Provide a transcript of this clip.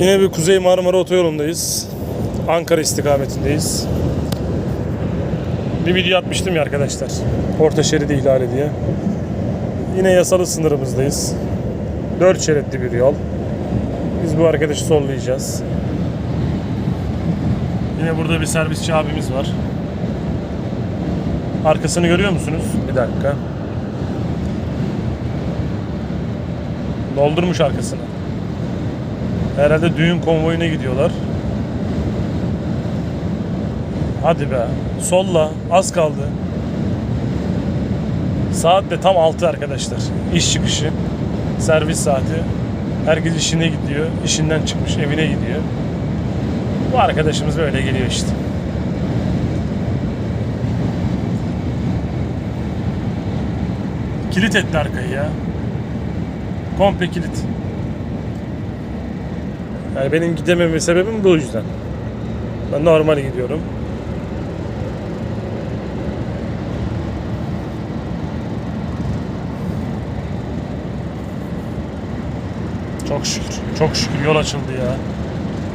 Yine bir Kuzey Marmara Otoyolu'ndayız. Ankara istikametindeyiz. Bir video atmıştım ya arkadaşlar. Orta şeridi ihlali diye. Yine yasalı sınırımızdayız. 4 şeritli bir yol. Biz bu arkadaşı sollayacağız. Yine burada bir servisçi abimiz var. Arkasını görüyor musunuz? Bir dakika. Doldurmuş arkasını. Herhalde düğün konvoyuna gidiyorlar. Hadi be. Solla. Az kaldı. Saat de tam 6 arkadaşlar. İş çıkışı. Servis saati. Herkes işine gidiyor. İşinden çıkmış evine gidiyor. Bu arkadaşımız böyle geliyor işte. Kilit etti arkayı ya. Komple kilit. Yani benim gidememe sebebim bu yüzden. Ben normal gidiyorum. Çok şükür. Çok şükür yol açıldı ya.